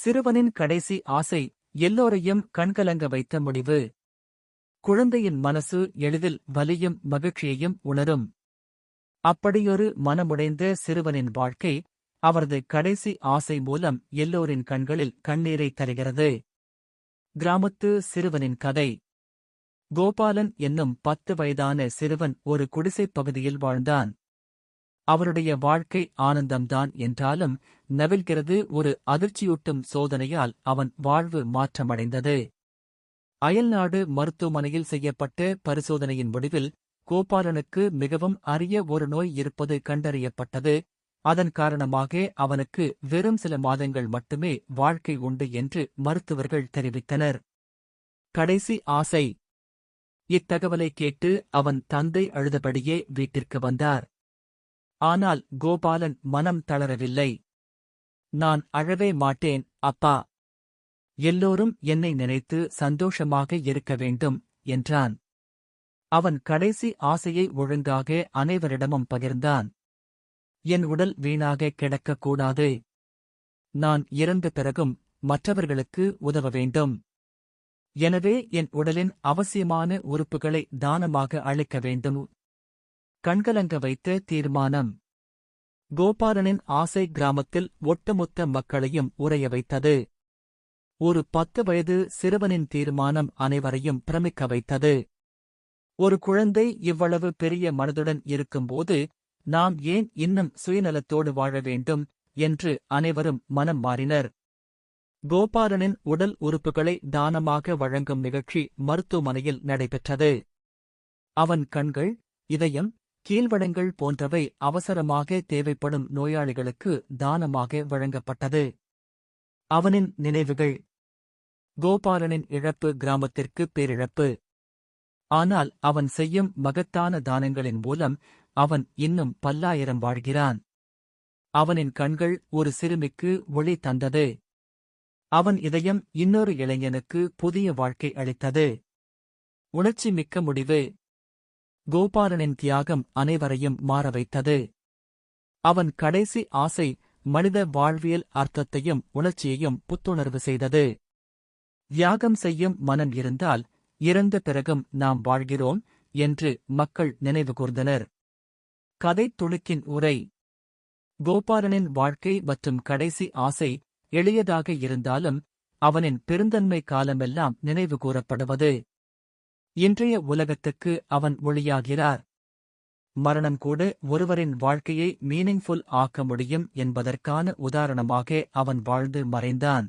சிறுவனின் கடைசி ஆசை எல்லோரையும் கண்கலங்க வைத்த முடிவு. குழந்தையின் மனசு எளிதில் வலியும் மகிழ்ச்சியையும் உணரும். அப்படியொரு மனமுடைந்த சிறுவனின் வாழ்க்கை அவரது கடைசி ஆசை மூலம் எல்லோரின் கண்களில் கண்ணீரை தருகிறது. கிராமத்து சிறுவனின் கதை. கோபாலன் என்னும் பத்து வயதான சிறுவன் ஒரு குடிசைப் பகுதியில் வாழ்ந்தான். அவருடைய வாழ்க்கை ஆனந்தம்தான் என்றாலும் நவில்கிறது ஒரு அதிர்ச்சியூட்டும் சோதனையால் அவன் வாழ்வு மாற்றமடைந்தது. அயல்நாடு மருத்துவமனையில் செய்யப்பட்ட பரிசோதனையின் முடிவில் கோபாலனுக்கு மிகவும் அரிய ஒரு நோய் இருப்பது கண்டறியப்பட்டது. அதன் காரணமாக அவனுக்கு வெறும் சில மாதங்கள் மட்டுமே வாழ்க்கை உண்டு என்று மருத்துவர்கள் தெரிவித்தனர். கடைசி ஆசை. இத்தகவலை கேட்டு அவன் தந்தை அழுதபடியே வீட்டிற்கு வந்தார். ஆனால் கோபாலன் மனம் தளரவில்லை. நான் அழவே மாட்டேன் அப்பா. எல்லோரும் என்னை நினைத்து சந்தோஷமாக இருக்க வேண்டும் என்றான். அவன் கடைசி ஆசையை ஒழுங்காக அனைவரிடமும் பகிர்ந்தான். என் உடல் வீணாக கிடக்கக்கூடாது நான் இறந்த பிறகும் மற்றவர்களுக்கு உதவ வேண்டும். எனவே என் உடலின் அவசியமான உறுப்புகளை தானமாக அளிக்க வேண்டும் கண்கலங்க வைத்த தீர்மானம். கோபாலனின் ஆசை கிராமத்தில் ஒட்டுமொத்த மக்களையும் உறைய வைத்தது. ஒரு பத்து வயது சிறுவனின் தீர்மானம் அனைவரையும் பிரமிக்க வைத்தது. ஒரு குழந்தை இவ்வளவு பெரிய மனதுடன் இருக்கும்போது நாம் ஏன் இன்னும் சுயநலத்தோடு வாழ வேண்டும் என்று அனைவரும் மனம் மாறினர். கோபாலனின் உடல் உறுப்புகளை தானமாக வழங்கும் நிகழ்ச்சி மருத்துவமனையில் நடைபெற்றது. அவன் கண்கள் இதயம் கீழ்வடங்கள் போன்றவை அவசரமாக தேவைப்படும் நோயாளிகளுக்கு தானமாக வழங்கப்பட்டது. அவனின் நினைவுகள். கோபாலனின் இழப்பு கிராமத்திற்கு பேரிழப்பு. ஆனால் அவன் செய்யும் மகத்தான தானங்களின் மூலம் அவன் இன்னும் பல்லாயிரம் வாழ்கிறான். அவனின் கண்கள் ஒரு சிறுமிக்கு ஒளி தந்தது. அவன் இதயம் இன்னொரு இளைஞனுக்கு புதிய வாழ்க்கை அளித்தது. உணர்ச்சி மிக்க முடிவு. கோபாலனின் தியாகம் அனைவரையும் மாற வைத்தது. அவன் கடைசி ஆசை மனித வாழ்வியல் அர்த்தத்தையும் உணர்ச்சியையும் புத்துணர்வு செய்தது. தியாகம் செய்யும் மனம் இருந்தால் இறந்த பிறகும் நாம் வாழ்கிறோம் என்று மக்கள் நினைவு கூர்ந்தனர். கதை துணுக்கின் உரை. கோபாலனின் வாழ்க்கை மற்றும் கடைசி ஆசை எளியதாக இருந்தாலும் அவனின் பெருந்தன்மை காலமெல்லாம் நினைவு கூறப்படுவது. இன்றைய உலகத்துக்கு அவன் ஒளியாகிறார். மரணம் கூட ஒருவரின் வாழ்க்கையை மீனிங்ஃபுல் ஆக்க முடியும் என்பதற்கான உதாரணமாக அவன் வாழ்ந்து மறைந்தான்.